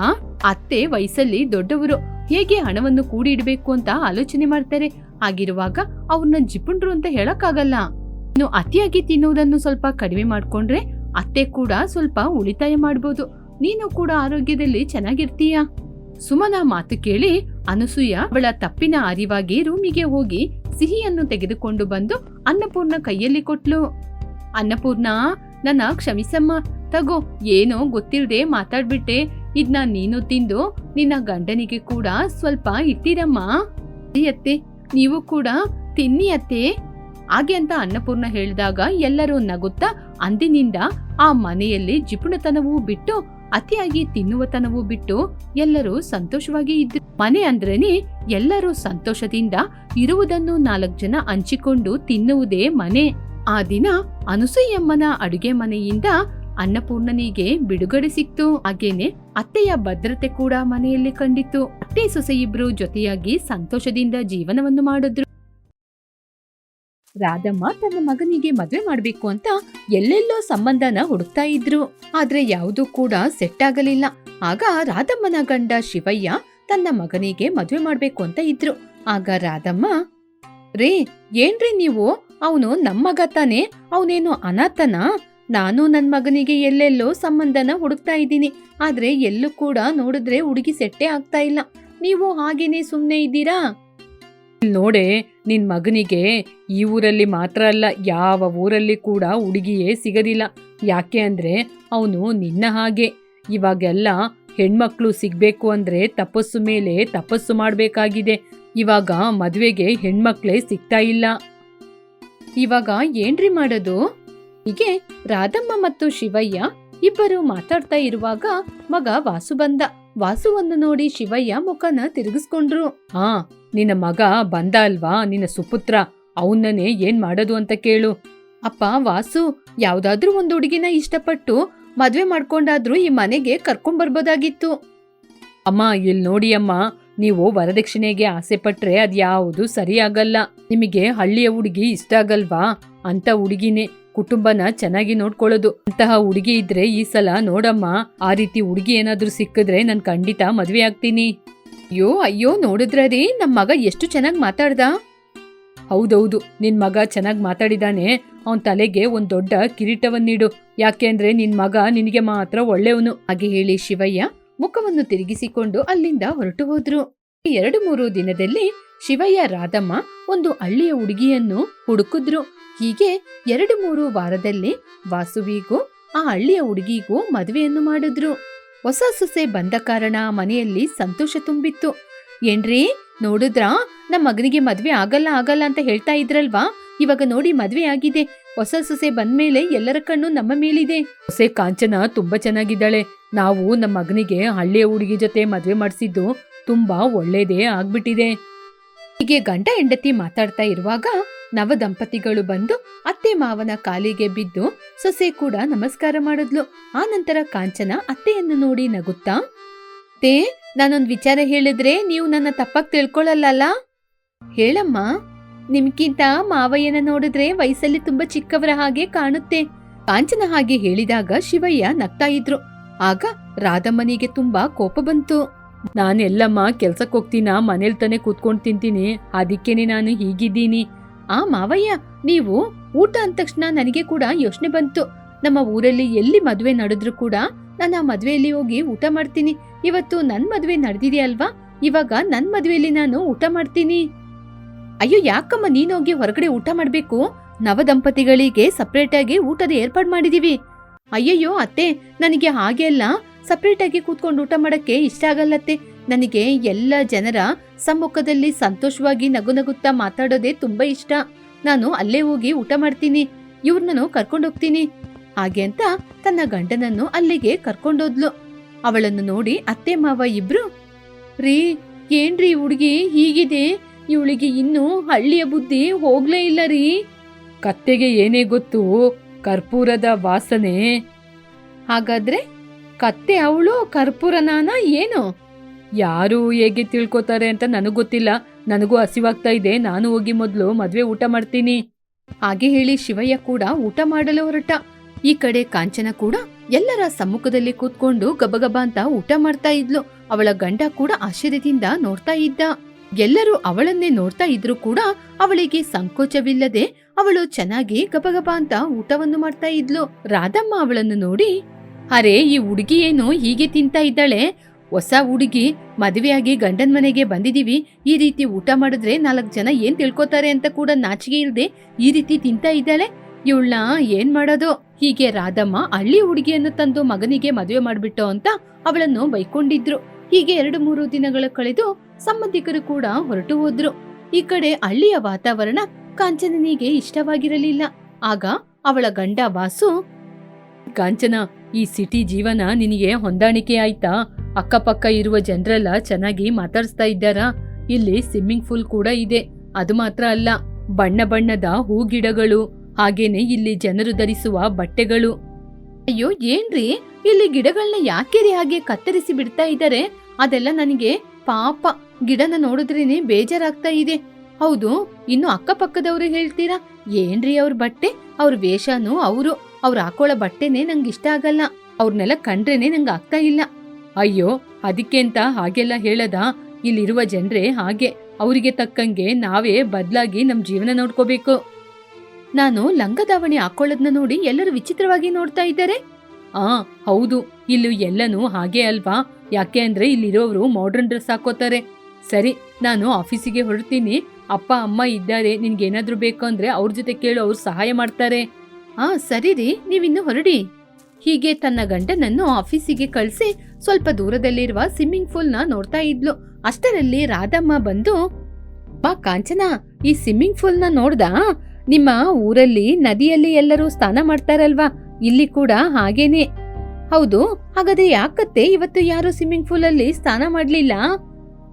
ಅತ್ತೆ ವಯಸ್ಸಲ್ಲಿ ದೊಡ್ಡವರು. ಹೇಗೆ ಹಣವನ್ನು ಕೂಡಿ ಇಡಬೇಕು ಅಂತ ಆಲೋಚನೆ ಮಾಡ್ತಾರೆ. ಆಗಿರುವಾಗ ಅವ್ರನ್ನ ಜಿಪುಂಡ್ರು ಅಂತ ಹೇಳಕ್ಕಾಗಲ್ಲ. ಇನ್ನು ಅತಿಯಾಗಿ ತಿನ್ನುವುದನ್ನು ಸ್ವಲ್ಪ ಕಡಿಮೆ ಮಾಡ್ಕೊಂಡ್ರೆ ಅತ್ತೆ ಕೂಡ ಸ್ವಲ್ಪ ಉಳಿತಾಯ ಮಾಡ್ಬೋದು. ನೀನು ಕೂಡ ಆರೋಗ್ಯದಲ್ಲಿ ಚೆನ್ನಾಗಿರ್ತೀಯ? ಸುಮನ ಮಾತು ಕೇಳಿ ಅನಸೂಯ ಅವಳ ತಪ್ಪಿನ ಅರಿವಾಗಿ ರೂಮಿಗೆ ಹೋಗಿ ಸಿಹಿಯನ್ನು ತೆಗೆದುಕೊಂಡು ಬಂದು ಅನ್ನಪೂರ್ಣ ಕೈಯಲ್ಲಿ ಕೊಟ್ಲು. ಅನ್ನಪೂರ್ಣ, ನನ್ನ ಕ್ಷಮಿಸಮ್ಮ. ತಗೋ, ಏನೋ ಗೊತ್ತಿಲ್ಲದೆ ಮಾತಾಡ್ಬಿಟ್ಟೆ. ಇದ್ನ ನೀನು ತಿಂದು ನಿನ್ನ ಗಂಡನಿಗೆ ಕೂಡ ಸ್ವಲ್ಪ ಇಟ್ಟಿರಮ್ಮ. ಅತ್ತೆ, ನೀವು ಕೂಡ ತಿನ್ನಿ ಅತ್ತೆ. ಹಾಗೆ ಅಂತ ಅನ್ನಪೂರ್ಣ ಹೇಳಿದಾಗ ಎಲ್ಲರೂ ನಗುತ್ತಾ ಅಂದಿನಿಂದ ಆ ಮನೆಯಲ್ಲಿ ಜಿಪುಣತನವೂ ಬಿಟ್ಟು ಅತಿಯಾಗಿ ತಿನ್ನುವತನವೂ ಬಿಟ್ಟು ಎಲ್ಲರೂ ಸಂತೋಷವಾಗಿ ಇದ್ರು. ಮನೆ ಅಂದ್ರೇನೆ ಎಲ್ಲರೂ ಸಂತೋಷದಿಂದ ಇರುವುದನ್ನು ನಾಲ್ಕು ಜನ ಹಂಚಿಕೊಂಡು ತಿನ್ನುವುದೇ ಮನೆ. ಆ ದಿನ ಅನುಸೂಯಮ್ಮನ ಅಡುಗೆ ಮನೆಯಿಂದ ಅನ್ನಪೂರ್ಣನಿಗೆ ಬಿಡುಗಡೆ ಸಿಕ್ತು. ಹಾಗೇನೆ ಅತ್ತೆಯ ಭದ್ರತೆ ಕೂಡ ಮನೆಯಲ್ಲಿ ಕಂಡಿತ್ತು. ಅತ್ತೆ ಸೊಸೆ ಇಬ್ರು ಜೊತೆಯಾಗಿ ಸಂತೋಷದಿಂದ ಜೀವನವನ್ನು ಮಾಡಿದ್ರು. ರಾಧಮ್ಮ ತನ್ನ ಮಗನಿಗೆ ಮದುವೆ ಮಾಡಬೇಕು ಅಂತ ಎಲ್ಲೆಲ್ಲೋ ಸಂಬಂಧನ ಹುಡುಕ್ತಾ ಇದ್ರು. ಆದ್ರೆ ಯಾವುದೂ ಕೂಡ ಸೆಟ್ ಆಗಲಿಲ್ಲ. ಆಗ ರಾಧಮ್ಮನ ಗಂಡ ಶಿವಯ್ಯ ತನ್ನ ಮಗನಿಗೆ ಮದುವೆ ಮಾಡ್ಬೇಕು ಅಂತ ಇದ್ರು. ಆಗ ರಾಧಮ್ಮ, ರೇ, ಏನ್ರಿ ನೀವು? ಅವನು ನಮ್ಮ ಮಗ ತಾನೆ? ಅವನೇನು ಅನಾಥನ? ನಾನು ನನ್ ಮಗನಿಗೆ ಎಲ್ಲೆಲ್ಲೋ ಸಂಬಂಧನ ಹುಡುಕ್ತಾ ಇದ್ದೀನಿ. ಆದ್ರೆ ಎಲ್ಲೂ ಕೂಡ ನೋಡಿದ್ರೆ ಹುಡುಗಿ ಸೆಟ್ಟೆ ಆಗ್ತಾ ಇಲ್ಲ. ನೀವು ಹಾಗೇನೆ ಸುಮ್ಮನೆ ಇದ್ದೀರಾ? ನೋಡೆ, ನಿನ್ ಮಗನಿಗೆ ಈ ಊರಲ್ಲಿ ಮಾತ್ರ ಅಲ್ಲ, ಯಾವ ಊರಲ್ಲಿ ಕೂಡ ಹುಡುಗಿಯೇ ಸಿಗದಿಲ್ಲ. ಯಾಕೆ ಅಂದ್ರೆ ಅವನು ನಿನ್ನ ಹಾಗೆ. ಇವಾಗೆಲ್ಲ ಹೆಣ್ಮಕ್ಳು ಸಿಗ್ಬೇಕು ಅಂದ್ರೆ ತಪಸ್ಸು ಮೇಲೆ ತಪಸ್ಸು ಮಾಡ್ಬೇಕಾಗಿದೆ. ಇವಾಗ ಮದುವೆಗೆ ಹೆಣ್ಮಕ್ಳೇ ಸಿಗ್ತಾ ಇಲ್ಲ. ಇವಾಗ ಏನ್ರಿ ಮಾಡೋದು? ಹೀಗೆ ರಾಧಮ್ಮ ಮತ್ತು ಶಿವಯ್ಯ ಇಬ್ಬರು ಮಾತಾಡ್ತಾ ಇರುವಾಗ ಮಗ ವಾಸು ಬಂದ ವಾಸುವನ್ನು ನೋಡಿ ಶಿವಯ್ಯ ಮುಖನ ತಿರುಗಿಸ್ಕೊಂಡ್ರು. ಹಾ, ನಿನ್ನ ಮಗ ಬಂದ ಅಲ್ವಾ? ನಿನ್ನ ಸುಪುತ್ರ, ಅವನನ್ನೇ ಏನ್ ಮಾಡೋದು ಅಂತ ಕೇಳು. ಅಪ್ಪ, ವಾಸು, ಯಾವ್ದಾದ್ರೂ ಒಂದು ಹುಡುಗಿನ ಇಷ್ಟಪಟ್ಟು ಮದ್ವೆ ಮಾಡ್ಕೊಂಡಾದ್ರೂ ಈ ಮನೆಗೆ ಕರ್ಕೊಂಡ್ ಬರ್ಬೋದಾಗಿತ್ತು. ಅಮ್ಮ ಇಲ್ಲಿ ನೋಡಿ ಅಮ್ಮ, ನೀವು ವರದಕ್ಷಿಣೆಗೆ ಆಸೆ ಪಟ್ರೆ ಅದ್ಯಾವುದು ಸರಿಯಾಗಲ್ಲ. ನಿಮಗೆ ಹಳ್ಳಿಯ ಹುಡುಗಿ ಇಷ್ಟ ಆಗಲ್ವಾ? ಅಂತ ಹುಡುಗಿನೇ. ಕುಟುಂಬನ ಚೆನ್ನಾಗಿ ನೋಡ್ಕೊಳ್ಳೋದು. ಅಂತಹ ಹುಡುಗಿ ಇದ್ರೆ ಈ ಸಲ ನೋಡಮ್ಮ, ಆ ರೀತಿ ಹುಡುಗಿ ಏನಾದ್ರೂ ಸಿಕ್ಕಿದ್ರೆ ನಾನು ಖಂಡಿತ ಮದ್ವೆ ಆಗ್ತೀನಿ. ಅಯ್ಯೋ ಅಯ್ಯೋ, ನೋಡಿದ್ರ ರೀ, ನಮ್ ಮಗ ಎಷ್ಟು ಚೆನ್ನಾಗಿ ಮಾತಾಡ್ದ? ಹೌದೌದು, ನಿನ್ ಮಗ ಚೆನ್ನಾಗಿ ಮಾತಾಡಿದಾನೆ. ಅವನ್ ತಲೆಗೆ ಒಂದ್ ದೊಡ್ಡ ಕಿರೀಟವನ್ನಿಡು ಯಾಕೆಂದ್ರೆ ನಿನ್ ಮಗ ನಿನಗೆ ಮಾತ್ರ ಒಳ್ಳೆಯವನು. ಹಾಗೆ ಹೇಳಿ ಶಿವಯ್ಯ ಮುಖವನ್ನು ತಿರುಗಿಸಿಕೊಂಡು ಅಲ್ಲಿಂದ ಹೊರಟು ಹೋದ್ರು. ಎರಡು ಮೂರು ದಿನದಲ್ಲಿ ಶಿವಯ್ಯ ರಾಧಮ್ಮ ಒಂದು ಹಳ್ಳಿಯ ಹುಡುಗಿಯನ್ನು ಹುಡುಕಿದ್ರು. ಹೀಗೆ ಎರಡು ಮೂರು ವಾರದಲ್ಲಿ ವಾಸುವಿಗೂ, ಆ ಹಳ್ಳಿಯ ಹುಡುಗಿಗೂ ಮದುವೆಯನ್ನು ಮಾಡಿದ್ರು. ಹೊಸ ಸೊಸೆ ಬಂದ ಕಾರಣ ಮನೆಯಲ್ಲಿ ಸಂತೋಷ ತುಂಬಿತ್ತು. ಏನ್ರಿ, ನೋಡಿದ್ರ ನಮ್ಮ ಮಗನಿಗೆ ಮದ್ವೆ ಆಗಲ್ಲ ಆಗಲ್ಲ ಅಂತ ಹೇಳ್ತಾ ಇದ್ರಲ್ವಾ? ಇವಾಗ ನೋಡಿ ಮದ್ವೆ ಆಗಿದೆ. ಹೊಸ ಸೊಸೆ ಬಂದ್ಮೇಲೆ ಎಲ್ಲರ ಕಣ್ಣು ನಮ್ಮ ಮೇಲಿದೆ. ಹೊಸೆ ಕಾಂಚನ ತುಂಬಾ ಚೆನ್ನಾಗಿದ್ದಾಳೆ. ನಾವು ನಮ್ಮ ಮಗನಿಗೆ ಹಳ್ಳಿಯ ಹುಡುಗಿ ಜೊತೆ ಮದ್ವೆ ಮಾಡಿಸಿದ್ದು ತುಂಬಾ ಒಳ್ಳೇದೇ ಆಗ್ಬಿಟ್ಟಿದೆ. ಹೀಗೆ ಗಂಡ ಹೆಂಡತಿ ಮಾತಾಡ್ತಾ ಇರುವಾಗ ನವ ದಂಪತಿಗಳು ಬಂದು ಅತ್ತೆ ಮಾವನ ಕಾಲಿಗೆ ಬಿದ್ದು ಸೊಸೆ ಕೂಡ ನಮಸ್ಕಾರ ಮಾಡಿದ್ಲು. ಆ ನಂತರ ಕಾಂಚನ ಅತ್ತೆಯನ್ನು ನೋಡಿ ನಗುತ್ತಾ, ತೇ, ನಾನೊಂದ್ ವಿಚಾರ ಹೇಳಿದ್ರೆ ನೀವು ನನ್ನ ತಪ್ಪಾಗಿ ತಿಳ್ಕೊಳ್ಳಲ್ಲ ಹೇಳಮ್ಮ ನಿಮ್ಗಿಂತ ಮಾವಯ್ಯನ ನೋಡಿದ್ರೆ ವಯಸ್ಸಲ್ಲಿ ತುಂಬಾ ಚಿಕ್ಕವರ ಹಾಗೆ ಕಾಣುತ್ತೆ. ಕಾಂಚನ ಹಾಗೆ ಹೇಳಿದಾಗ ಶಿವಯ್ಯ ನಗ್ತಾ ಇದ್ರು. ಆಗ ರಾಧಮ್ಮನಿಗೆ ತುಂಬಾ ಕೋಪ ಬಂತು. ನಾನೆಲ್ಲಮ್ಮ ಕೆಲ್ಸಕ್ಕೆ ಹೋಗ್ತೀನ ಮನೇಲಿ ತಾನೇ ಕೂತ್ಕೊಂಡು ತಿಂತೀನಿ. ಅದಕ್ಕೇನೆ ನಾನು ಹೀಗಿದ್ದೀನಿ. ಆ ಮಾವಯ್ಯ, ನೀವು ಊಟ ಅಂದ ತಕ್ಷಣ ನನಗೆ ಕೂಡ ಯೋಚನೆ ಬಂತು. ನಮ್ಮ ಊರಲ್ಲಿ ಎಲ್ಲಿ ಮದುವೆ ನಡೆದ್ರು ಕೂಡ ನಾನು ಆ ಮದುವೆಯಲ್ಲಿ ಹೋಗಿ ಊಟ ಮಾಡ್ತೀನಿ. ಇವತ್ತು ನನ್ ಮದ್ವೆ ನಡೆದಿದೆಯಲ್ವಾ? ಇವಾಗ ನನ್ ಮದುವೆಯಲ್ಲಿ ನಾನು ಊಟ ಮಾಡ್ತೀನಿ. ಅಯ್ಯೋ, ಯಾಕಮ್ಮ ನೀನೋಗಿ ಹೊರಗಡೆ ಊಟ ಮಾಡ್ಬೇಕು? ನವ ದಂಪತಿಗಳಿಗೆ ಸಪ್ರೇಟ್ ಆಗಿ ಊಟದ ಏರ್ಪಾಡು ಮಾಡಿದೀವಿ. ಅಯ್ಯಯ್ಯೋ, ಅತ್ತೆ, ನನಗೆ ಹಾಗೆಲ್ಲ ಸಪ್ರೇಟ್ ಆಗಿ ಕೂತ್ಕೊಂಡು ಊಟ ಮಾಡಕ್ಕೆ ಇಷ್ಟ ಆಗಲ್ಲತ್ತೆ. ನನಗೆ ಎಲ್ಲ ಜನರ ಸಮ್ಮುಖದಲ್ಲಿ ಸಂತೋಷವಾಗಿ ನಗು ನಗುತ್ತಾ ಮಾತಾಡೋದೇ ತುಂಬಾ ಇಷ್ಟ. ನಾನು ಅಲ್ಲೇ ಹೋಗಿ ಊಟ ಮಾಡ್ತೀನಿ ಇವ್ರನ್ನೂ ಕರ್ಕೊಂಡೋಗ್ತೀನಿ. ಹಾಗೆ ಅಂತ ತನ್ನ ಗಂಡನನ್ನು ಅಲ್ಲಿಗೆ ಕರ್ಕೊಂಡೋದ್ಲು. ಅವಳನ್ನು ನೋಡಿ ಅತ್ತೆ ಮಾವ ಇಬ್ರು ರೀ ಏನ್ರಿ ಹುಡುಗಿ ಹೀಗಿದೆ? ಇವಳಿಗೆ ಇನ್ನೂ ಹಳ್ಳಿಯ ಬುದ್ಧಿ ಹೋಗ್ಲೇ ಇಲ್ಲ ರೀ. ಕತ್ತೆಗೆ ಏನೇ ಗೊತ್ತು ಕರ್ಪೂರದ ವಾಸನೆ. ಹಾಗಾದ್ರೆ ಕತ್ತೆ ಅವಳು ಕರ್ಪೂರನಾನ ಏನು? ಯಾರು ಹೇಗೆ ತಿಳ್ಕೊತಾರೆ ಅಂತ ನನಗೆ ಗೊತ್ತಿಲ್ಲ. ನನಗೂ ಹಸಿವಾಗ್ತಾ ಇದೆ. ನಾನು ಹೋಗಿ ಮೊದಲು ಮದ್ವೆ ಊಟ ಮಾಡ್ತೀನಿ. ಹಾಗೆ ಹೇಳಿ ಶಿವಯ್ಯ ಕೂಡ ಊಟ ಮಾಡಲು ಹೊರಟ. ಈ ಕಡೆ ಕಾಂಚನ ಕೂಡ ಎಲ್ಲರ ಸಮ್ಮುಖದಲ್ಲಿ ಕೂತ್ಕೊಂಡು ಗಬಗಬ ಅಂತ ಊಟ ಮಾಡ್ತಾ ಇದ್ಲು. ಅವಳ ಗಂಡ ಕೂಡ ಆಶ್ಚರ್ಯದಿಂದ ನೋಡ್ತಾ ಇದ್ದ. ಎಲ್ಲರೂ ಅವಳನ್ನೇ ನೋಡ್ತಾ ಇದ್ರು ಕೂಡ ಅವಳಿಗೆ ಸಂಕೋಚವಿಲ್ಲದೆ ಅವಳು ಚೆನ್ನಾಗಿ ಗಬಗಬ ಅಂತ ಊಟವನ್ನು ಮಾಡ್ತಾ ಇದ್ಲು. ರಾಧಮ್ಮ ಅವಳನ್ನು ನೋಡಿ, ಅರೆ, ಈ ಹುಡುಗಿ ಏನು ಹೀಗೆ ತಿಂತಾ ಇದ್ದಾಳೆ? ಹೊಸ ಹುಡುಗಿ ಮದುವೆಯಾಗಿ ಗಂಡನ್ ಮನೆಗೆ ಬಂದಿದೀವಿ. ಈ ರೀತಿ ಊಟ ಮಾಡಿದ್ರೆ ನಾಲ್ಕು ಜನ ಏನ್ ತಿಳ್ಕೊತಾರೆ ಅಂತ ಕೂಡ ನಾಚಿಗೆ ಇಲ್ದೆ ಈ ರೀತಿ ತಿಂತಾ ಇದ್ದಾಳೆ. ಇವಳನ್ನ ಏನ್ ಮಾಡೋದು? ಹೀಗೆ ರಾಧಮ್ಮ ಹಳ್ಳಿ ಹುಡುಗಿಯನ್ನು ತಂದು ಮಗನಿಗೆ ಮದುವೆ ಮಾಡ್ಬಿಟ್ಟು ಅಂತ ಅವಳನ್ನು ಬೈಕೊಂಡಿದ್ರು. ಹೀಗೆ ಎರಡು ಮೂರು ದಿನಗಳ ಕಳೆದು ಸಂಬಂಧಿಕರು ಕೂಡ ಹೊರಟು ಹೋದ್ರು. ಈ ಕಡೆ ಹಳ್ಳಿಯ ವಾತಾವರಣ ಕಾಂಚನನಿಗೆ ಇಷ್ಟವಾಗಿರಲಿಲ್ಲ. ಆಗ ಅವಳ ಗಂಡ ವಾಸು, ಕಾಂಚನ, ಈ ಸಿಟಿ ಜೀವನ ನಿನಗೆ ಹೊಂದಾಣಿಕೆ ಆಯ್ತಾ? ಅಕ್ಕಪಕ್ಕ ಇರುವ ಜನರೆಲ್ಲ ಚೆನ್ನಾಗಿ ಮಾತಾಡಿಸ್ತಾ ಇದ್ದಾರಾ? ಇಲ್ಲಿ ಸ್ವಿಮ್ಮಿಂಗ್ ಪೂಲ್ ಕೂಡ ಇದೆ. ಅದು ಮಾತ್ರ ಅಲ್ಲ, ಬಣ್ಣ ಬಣ್ಣದ ಹೂ ಗಿಡಗಳು ಹಾಗೇನೆ ಇಲ್ಲಿ ಜನರು ಧರಿಸುವ ಬಟ್ಟೆಗಳು. ಅಯ್ಯೋ, ಏನ್ರಿ? ಇಲ್ಲಿ ಗಿಡಗಳನ್ನ ಯಾಕೆ ಹಾಗೆ ಕತ್ತರಿಸಿ ಬಿಡ್ತಾ ಇದ್ದಾರೆ ಅದೆಲ್ಲ ನನಗೆ ಪಾಪ. ಗಿಡನ ನೋಡಿದ್ರೇನೆ ಬೇಜಾರಾಗ್ತಾ ಇದೆ. ಹೌದು, ಇನ್ನು ಅಕ್ಕಪಕ್ಕದವರು ಹೇಳ್ತೀರಾ? ಏನ್ರಿ ಅವ್ರ ಬಟ್ಟೆ? ಅವ್ರ ವೇಷನೂ ಅವರು. ಅವ್ರು ಹಾಕೊಳ್ಳೋ ಬಟ್ಟೆನೆ ನಂಗೆ ಇಷ್ಟ ಆಗಲ್ಲ. ಅವ್ರನ್ನೆಲ್ಲ ಕಂಡ್ರೇನೆ ನಂಗೆ ಆಗ್ತಾ ಇಲ್ಲ. ಅಯ್ಯೋ ಅದಕ್ಕೆ ಅಂತ ಹಾಗೆಲ್ಲ ಹೇಳದ? ಇಲ್ಲಿರುವ ಜನರೇ ಹಾಗೆ. ಅವರಿಗೆ ತಕ್ಕಂಗೆ ನಾವೇ ಬದಲಾಗಿ ನಮ್ಮ ಜೀವನ ನೋಡ್ಕೋಬೇಕು. ನಾನು ಲಂಗದಾವಣಿ ಹಾಕೊಳ್ಳೋದ್ನ ನೋಡಿ ಎಲ್ಲರೂ ವಿಚಿತ್ರವಾಗಿ ನೋಡ್ತಾ ಇದ್ದಾರೆ? ಆ, ಹೌದು. ಇಲ್ಲೂ ಎಲ್ಲನೂ ಹಾಗೆ ಅಲ್ವಾ? ಯಾಕೆ ಅಂದ್ರೆ ಇಲ್ಲಿರೋರು ಮಾಡರ್ನ್ ಡ್ರೆಸ್ ಹಾಕೋತಾರೆ. ಸರಿ, ನಾನು ಆಫೀಸಿಗೆ ಹೊರಡ್ತೀನಿ. ಅಪ್ಪ, ಅಮ್ಮ ಇದ್ದಾರೆ. ನಿನ್ಗೇನಾದ್ರೂ ಬೇಕು ಅಂದ್ರೆ ಅವ್ರ ಜೊತೆ ಕೇಳು, ಅವ್ರು ಸಹಾಯ ಮಾಡ್ತಾರೆ. ಆ, ಸರಿ ರೀ. ನೀವಿನ್ನು ಹೊರಡಿ. ಹೀಗೆ ತನ್ನ ಗಂಡನನ್ನು ಆಫೀಸಿಗೆ ಕಳ್ಸಿ ಸ್ವಲ್ಪ ದೂರದಲ್ಲಿರುವ ಸ್ವಿಮ್ಮಿಂಗ್ ಪೂಲ್ನ ನೋಡ್ತಾ ಇದ್ಲು. ಅಷ್ಟರಲ್ಲಿ ರಾಧಮ್ಮ ಬಂದು, ಬಾ ಕಾಂಚನ, ಈ ಸ್ವಿಮ್ಮಿಂಗ್ ಪೂಲ್ನ ನೋಡ್ದಾ? ನಿಮ್ಮ ಊರಲ್ಲಿ ನದಿಯಲ್ಲಿ ಎಲ್ಲರೂ ಸ್ನಾನ ಮಾಡ್ತಾರಲ್ವಾ? ಇಲ್ಲಿ ಕೂಡ ಹಾಗೇನೆ. ಹೌದು ಹಾಗಾದ್ರೆ ಯಾಕತ್ತೆ ಇವತ್ತು ಯಾರು ಸ್ವಿಮ್ಮಿಂಗ್ ಪೂಲ್ ಅಲ್ಲಿ ಸ್ನಾನ ಮಾಡ್ಲಿಲ್ಲ?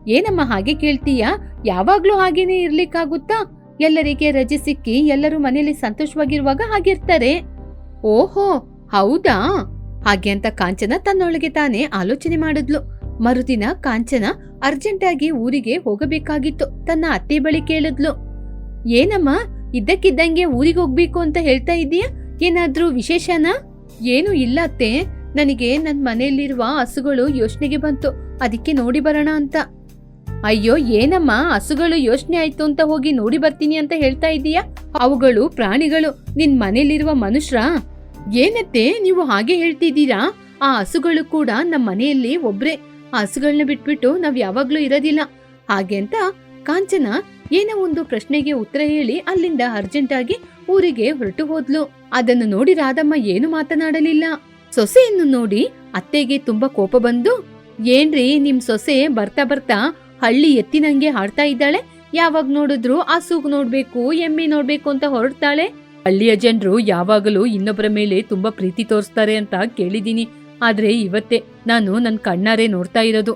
ಏನಮ್ಮ ಹಾಗೆ ಕೇಳ್ತೀಯಾ? ಯಾವಾಗ್ಲೂ ಹಾಗೇನೆ ಇರ್ಲಿಕ್ಕಾಗುತ್ತಾ? ಎಲ್ಲರಿಗೆ ರಜೆ ಸಿಕ್ಕಿ ಎಲ್ಲರೂ ಮನೆಯಲ್ಲಿ ಸಂತೋಷವಾಗಿರುವಾಗ ಹಾಗಿರ್ತಾರೆ. ಓಹೋ, ಹೌದಾ? ಹಾಗೆ ಅಂತ ಕಾಂಚನ ತನ್ನೊಳಗೆ ತಾನೇ ಆಲೋಚನೆ ಮಾಡಿದ್ಲು. ಮರುದಿನ ಕಾಂಚನ ಅರ್ಜೆಂಟಾಗಿ ಊರಿಗೆ ಹೋಗಬೇಕಾಗಿತ್ತು. ತನ್ನ ಅತ್ತೆ ಬಳಿ ಕೇಳಿದ್ಲು. ಏನಮ್ಮ, ಇದ್ದಕ್ಕಿದ್ದಂಗೆ ಊರಿಗೆ ಹೋಗ್ಬೇಕು ಅಂತ ಹೇಳ್ತಾ ಇದೀಯಾ ಏನಾದ್ರೂ ವಿಶೇಷನಾ? ಏನು ಇಲ್ಲ ಅತ್ತೆ. ನನಗೆ ನನ್ನ ಮನೆಯಲ್ಲಿರುವ ಹಸುಗಳು ಯೋಚನೆಗೆ ಬಂತು. ಅದಕ್ಕೆ ನೋಡಿ ಬರೋಣ ಅಂತ. ಅಯ್ಯೋ, ಏನಮ್ಮ, ಹಸುಗಳು ಯೋಚನೆ ಆಯ್ತು ಅಂತ ಹೋಗಿ ನೋಡಿ ಬರ್ತೀನಿ ಅಂತ ಹೇಳ್ತಾ ಇದೀಯಾ ಅವುಗಳು ಪ್ರಾಣಿಗಳು. ನಿನ್ ಮನೇಲಿರುವ ಮನುಷ್ಯರ? ಏನತ್ತೆ ನೀವು ಹಾಗೆ ಹೇಳ್ತಿದ್ದೀರಾ? ಆ ಹಸುಗಳು ಕೂಡ ನಮ್ಮ ಮನೆಯಲ್ಲಿ ಒಬ್ರೆ. ಹಸುಗಳನ್ನ ಬಿಟ್ಬಿಟ್ಟು ನಾವ್ ಯಾವಾಗ್ಲೂ ಇರೋದಿಲ್ಲ. ಹಾಗೆ ಅಂತ ಕಾಂಚನ ಏನೋ ಒಂದು ಪ್ರಶ್ನೆಗೆ ಉತ್ತರ ಹೇಳಿ ಅಲ್ಲಿಂದ ಅರ್ಜೆಂಟ್ ಆಗಿ ಊರಿಗೆ ಹೊರಟು ಹೋದ್ಲು. ಅದನ್ನು ನೋಡಿ ರಾಧಮ್ಮ ಏನು ಮಾತನಾಡಲಿಲ್ಲ. ಸೊಸೆಯನ್ನು ನೋಡಿ ಅತ್ತೆಗೆ ತುಂಬಾ ಕೋಪ ಬಂದು, ಏನ್ರಿ ನಿಮ್ ಸೊಸೆ ಬರ್ತಾ ಬರ್ತಾ ಹಳ್ಳಿ ಎತ್ತಿನಂಗೆ ಹಾಡ್ತಾ ಇದ್ದಾಳೆ? ಯಾವಾಗ ನೋಡಿದ್ರು ಆ ಸೂಗ್ ನೋಡ್ಬೇಕು, ಎಮ್ಮೆ ನೋಡ್ಬೇಕು ಅಂತ ಹೊರಡ್ತಾಳೆ. ಹಳ್ಳಿಯ ಜನರು ಯಾವಾಗಲೂ ಇನ್ನೊಬ್ಬರ ಮೇಲೆ ತುಂಬಾ ಪ್ರೀತಿ ತೋರಿಸ್ತಾರೆ ಅಂತ ಕೇಳಿದೀನಿ ಆದ್ರೆ ಇವತ್ತೇ ನಾನು ನನ್ ಕಣ್ಣಾರೆ ನೋಡ್ತಾ ಇರೋದು.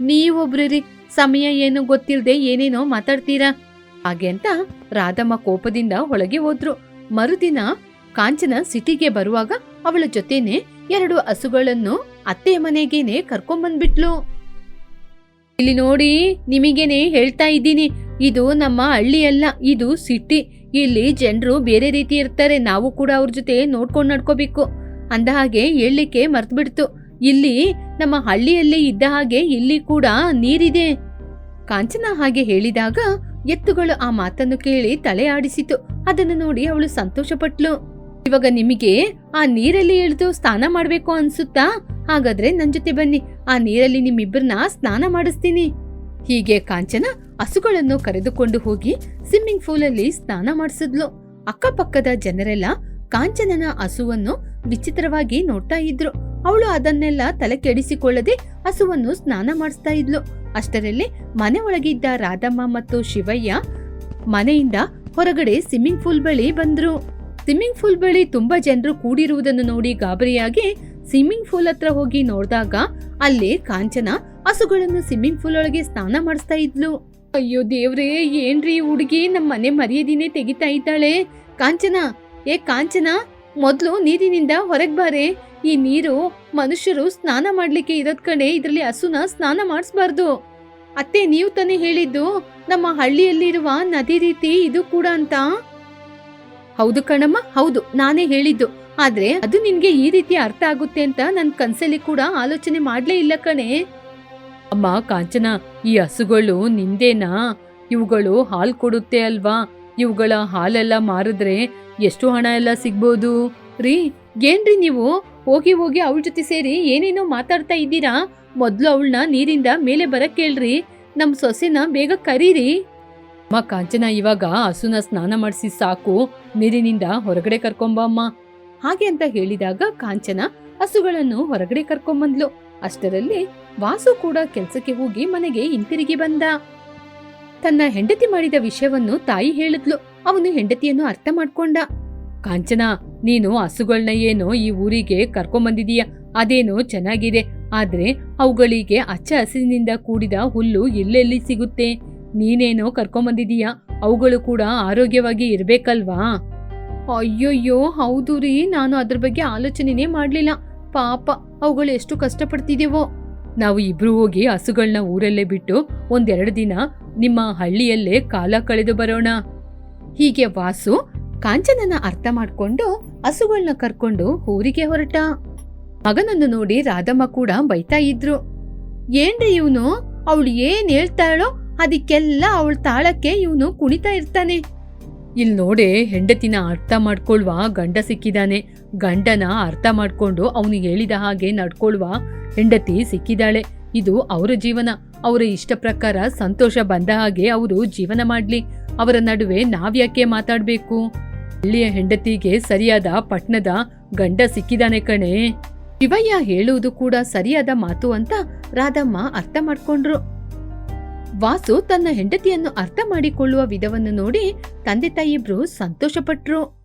ನೀವೊಬ್ರಿ ಸಮಯ ಏನು ಗೊತ್ತಿಲ್ಲದೆ ಏನೇನೋ ಮಾತಾಡ್ತೀರಾ? ಹಾಗೆ ಅಂತ ರಾಧಮ್ಮ ಕೋಪದಿಂದ ಒಳಗೆ ಹೋದ್ರು. ಮರುದಿನ ಕಾಂಚನ ಸಿಟಿಗೆ ಬರುವಾಗ ಅವಳ ಜೊತೆನೆ ಎರಡು ಹಸುಗಳನ್ನು ಅತ್ತೆ ಮನೆಗೇನೆ ಕರ್ಕೊಂಬಂದ್ಬಿಟ್ಲು ಇಲ್ಲಿ ನೋಡಿ ನಿಮಗೇನೆ ಹೇಳ್ತಾ ಇದ್ದೀನಿ. ಇದು ನಮ್ಮ ಹಳ್ಳಿ ಅಲ್ಲ, ಇದು ಸಿಟಿ. ಇಲ್ಲಿ ಜನರು ಬೇರೆ ರೀತಿ ಇರ್ತಾರೆ, ನಾವು ಕೂಡ ಅವ್ರ ಜೊತೆ ನೋಡ್ಕೊಂಡು ನಡ್ಕೋಬೇಕು. ಅಂದ ಹಾಗೆ ಹೇಳಲಿಕ್ಕೆ ಮರ್ತ್ಬಿಡ್ತು. ಇಲ್ಲಿ ನಮ್ಮ ಹಳ್ಳಿಯಲ್ಲಿ ಇದ್ದ ಹಾಗೆ ಇಲ್ಲಿ ಕೂಡ ನೀರಿದೆ. ಕಾಂಚನ ಹಾಗೆ ಹೇಳಿದಾಗ ಎತ್ತುಗಳು ಆ ಮಾತನ್ನು ಕೇಳಿ ತಲೆ ಆಡಿಸಿತು. ಅದನ್ನು ನೋಡಿ ಅವಳು ಸಂತೋಷಪಟ್ಲು. ಇವಾಗ ನಿಮಗೆ ಆ ನೀರಲ್ಲಿ ಇಳಿದು ಸ್ನಾನ ಮಾಡಬೇಕು ಅನ್ಸುತ್ತಾ? ಹಾಗಾದ್ರೆ ನನ್ ಜೊತೆ ಬನ್ನಿ. ಆ ನೀರಲ್ಲಿ ನಿಮ್ಮಿಬ್ಬರನ್ನ ಸ್ನಾನ ಮಾಡಿಸ್ತೀನಿ. ಹೀಗೆ ಕಾಂಚನ ಹಸುಗಳನ್ನು ಕರೆದುಕೊಂಡು ಹೋಗಿ ಸ್ವಿಮ್ಮಿಂಗ್ ಪೂಲ್ ಅಲ್ಲಿ ಸ್ನಾನ ಮಾಡಿಸಿದ್ಲು. ಅಕ್ಕಪಕ್ಕದ ಜನರೆಲ್ಲ ಕಾಂಚನನ ಹಸುವನ್ನು ವಿಚಿತ್ರವಾಗಿ ನೋಡ್ತಾ ಇದ್ರು. ಅವಳು ಅದನ್ನೆಲ್ಲ ತಲೆ ಕೆಡಿಸಿಕೊಳ್ಳದೆ ಹಸುವನ್ನು ಸ್ನಾನ ಮಾಡಿಸ್ತಾ ಇದ್ಲು. ಅಷ್ಟರಲ್ಲಿ ಮನೆ ಒಳಗಿದ್ದ ರಾಧಮ್ಮ ಮತ್ತು ಶಿವಯ್ಯ ಮನೆಯಿಂದ ಹೊರಗಡೆ ಸ್ವಿಮ್ಮಿಂಗ್ ಪೂಲ್ ಬಳಿ ಬಂದ್ರು. ಸ್ವಿಮ್ಮಿಂಗ್ ಪೂಲ್ ಬಳಿ ತುಂಬಾ ಜನರು ಕೂಡಿರುವುದನ್ನು ನೋಡಿ ಗಾಬರಿಯಾಗಿ ಸ್ವಿಮ್ಮಿಂಗ್ ಪೂಲ್ ಹತ್ರ ಹೋಗಿ ನೋಡಿದಾಗ ಅಲ್ಲಿ ಕಾಂಚನ ಹಸುಗಳನ್ನು ಸ್ವಿಮ್ಮಿಂಗ್ ಪೂಲ್ ಒಳಗೆ ಸ್ನಾನ ಮಾಡಿಸ್ತಾ ಇದ್ಲು. ಅಯ್ಯೋ ದೇವ್ರೇ, ಏನ್ರಿ ಹುಡುಗಿ? ನಮ್ಮ ಮನೆ ಮರ್ಯಾದಿನೇ ತೆಗಿತಾ ಇದ್ದಾಳೆ. ಕಾಂಚನ, ಏ ಕಾಂಚನ, ಮೊದ್ಲು ನೀರಿನಿಂದ ಹೊರಗೆ ಬಾರೆ. ಈ ನೀರು ಮನುಷ್ಯರು ಸ್ನಾನ ಮಾಡ್ಲಿಕ್ಕೆ ಇರೋದ್ ಕಡೆ ಇದ್ರಲ್ಲಿ ಹಸುನ ಸ್ನಾನ ಮಾಡಿಸ್ಬಾರ್ದು. ಅತ್ತೆ, ನೀವು ತಾನೇ ಹೇಳಿದ್ದು, ನಮ್ಮ ಹಳ್ಳಿಯಲ್ಲಿರುವ ನದಿ ರೀತಿ ಇದು ಕೂಡ ಅಂತ? ಹೌದು ಕಣಮ್ಮ, ಹೌದು, ನಾನೇ ಹೇಳಿದ್ದು. ಆದ್ರೆ ಅದು ನಿನ್ಗೆ ಈ ರೀತಿ ಅರ್ಥ ಆಗುತ್ತೆ ಅಂತ ನನ್ ಕನ್ಸಲ್ಲಿ ಕೂಡ ಆಲೋಚನೆ ಮಾಡ್ಲೇ ಇಲ್ಲ ಕಣೆ. ಅಮ್ಮ ಕಾಂಚನ, ಈ ಹಸುಗಳು ನಿಂದೇನಾ? ಇವುಗಳು ಹಾಲ್ ಕೊಡುತ್ತೆ ಅಲ್ವಾ? ಇವುಗಳ ಹಾಲೆಲ್ಲ ಮಾರಿದ್ರೆ ಎಷ್ಟು ಹಣ ಎಲ್ಲ ಸಿಗ್ಬೋದು? ರೀ, ಏನ್ರಿ ನೀವು? ಹೋಗಿ ಹೋಗಿ ಅವಳ ಜೊತೆ ಸೇರಿ ಏನೇನೋ ಮಾತಾಡ್ತಾ ಇದ್ದೀರಾ? ಮೊದ್ಲು ಅವಳನ್ನ ನೀರಿಂದ ಮೇಲೆ ಬರಕ್ ಕೇಳ್ರಿ. ನಮ್ ಸೊಸೆನ ಬೇಗ ಕರೀರಿ. ಅಮ್ಮ ಕಾಂಚನ, ಇವಾಗ ಹಸುನ ಸ್ನಾನ ಮಾಡಿಸಿ ಸಾಕು. ನೀರಿನಿಂದ ಹೊರಗಡೆ ಕರ್ಕೊಂಬ ಅಮ್ಮ. ಹಾಗೆ ಅಂತ ಹೇಳಿದಾಗ ಕಾಂಚನ ಹಸುಗಳನ್ನು ಹೊರಗಡೆ ಕರ್ಕೊಂಬಂದ್ಲು. ಅಷ್ಟರಲ್ಲಿ ವಾಸು ಕೂಡ ಕೆಲಸಕ್ಕೆ ಹೋಗಿ ಮನೆಗೆ ಹಿಂತಿರುಗಿ ಬಂದ. ತನ್ನ ಹೆಂಡತಿ ಮಾಡಿದ ವಿಷಯವನ್ನು ತಾಯಿ ಹೇಳಿದ್ಲು. ಅವನು ಹೆಂಡತಿಯನ್ನು ಅರ್ಥ ಮಾಡ್ಕೊಂಡ. ಕಾಂಚನ, ನೀನು ಹಸುಗಳನ್ನ ಏನೋ ಈ ಊರಿಗೆ ಕರ್ಕೊಂಬಂದಿದೀಯ. ಅದೇನೋ ಚೆನ್ನಾಗಿದೆ. ಆದ್ರೆ ಅವುಗಳಿಗೆ ಹಚ್ಚ ಹಸಿರಿನಿಂದ ಕೂಡಿದ ಹುಲ್ಲು ಎಲ್ಲೆಲ್ಲಿ ಸಿಗುತ್ತೆ? ನೀನೇನೋ ಕರ್ಕೊಂಬಂದಿದೀಯ. ಅವುಗಳು ಕೂಡ ಆರೋಗ್ಯವಾಗಿ ಇರ್ಬೇಕಲ್ವಾ? ಅಯ್ಯೋಯ್ಯೋ, ಹೌದು ರೀ. ನಾನು ಅದ್ರ ಬಗ್ಗೆ ಆಲೋಚನೆನೇ ಮಾಡ್ಲಿಲ್ಲ. ಪಾಪ, ಅವುಗಳು ಎಷ್ಟು ಕಷ್ಟಪಡ್ತಿದೆವೋ. ನಾವು ಇಬ್ರು ಹೋಗಿ ಹಸುಗಳನ್ನ ಊರಲ್ಲೇ ಬಿಟ್ಟು ಒಂದೆರಡು ದಿನ ನಿಮ್ಮ ಹಳ್ಳಿಯಲ್ಲೇ ಕಾಲ ಕಳೆದು ಬರೋಣ. ಹೀಗೆ ವಾಸು ಕಾಂಚನನ ಅರ್ಥ ಮಾಡ್ಕೊಂಡು ಹಸುಗಳನ್ನ ಕರ್ಕೊಂಡು ಊರಿಗೆ ಹೊರಟ. ಮಗನನ್ನು ನೋಡಿ ರಾಧಮ್ಮ ಕೂಡ ಬೈತಾ ಇದ್ರು. ಏನ್ರಿ ಇವನು? ಅವಳು ಏನ್ ಹೇಳ್ತಾಳೋ ಅದಕ್ಕೆಲ್ಲ ಅವಳ ತಾಳಕ್ಕೆ ಇವನು ಕುಣಿತಾ ಇರ್ತಾನೆ. ಇಲ್ ನೋಡೆ ಹೆಂಡತಿನ ಅರ್ಥ ಮಾಡ್ಕೊಳ್ವಾ ಗಂಡ ಸಿಕ್ಕಿದಾನೆ. ಗಂಡನ ಅರ್ಥ ಮಾಡ್ಕೊಂಡು ಅವನು ಹೇಳಿದ ಹಾಗೆ ನಡ್ಕೊಳ್ಳುವ ಹೆಂಡತಿ ಸಿಕ್ಕಿದಾಳೆ. ಇದು ಅವರ ಜೀವನ. ಅವರ ಇಷ್ಟ ಪ್ರಕಾರ ಸಂತೋಷ ಬಂದ ಹಾಗೆ ಅವರು ಜೀವನ ಮಾಡ್ಲಿ. ಅವರ ನಡುವೆ ನಾವ್ಯಾಕೆ ಮಾತಾಡ್ಬೇಕು? ಹಳ್ಳಿಯ ಹೆಂಡತಿಗೆ ಸರಿಯಾದ ಪಟ್ನದ ಗಂಡ ಸಿಕ್ಕಿದಾನೆ ಕಣೆ. ಶಿವಯ್ಯ ಹೇಳುವುದು ಕೂಡ ಸರಿಯಾದ ಮಾತು ಅಂತ ರಾಧಮ್ಮ ಅರ್ಥ ಮಾಡ್ಕೊಂಡ್ರು. ವಾಸು ತನ್ನ ಹೆಂಡತಿಯನ್ನು ಅರ್ಥ ಮಾಡಿಕೊಳ್ಳುವ ವಿಧವನ್ನು ನೋಡಿ ತಂದೆ ತಾಯಿಬ್ರು ಸಂತೋಷಪಟ್ರು.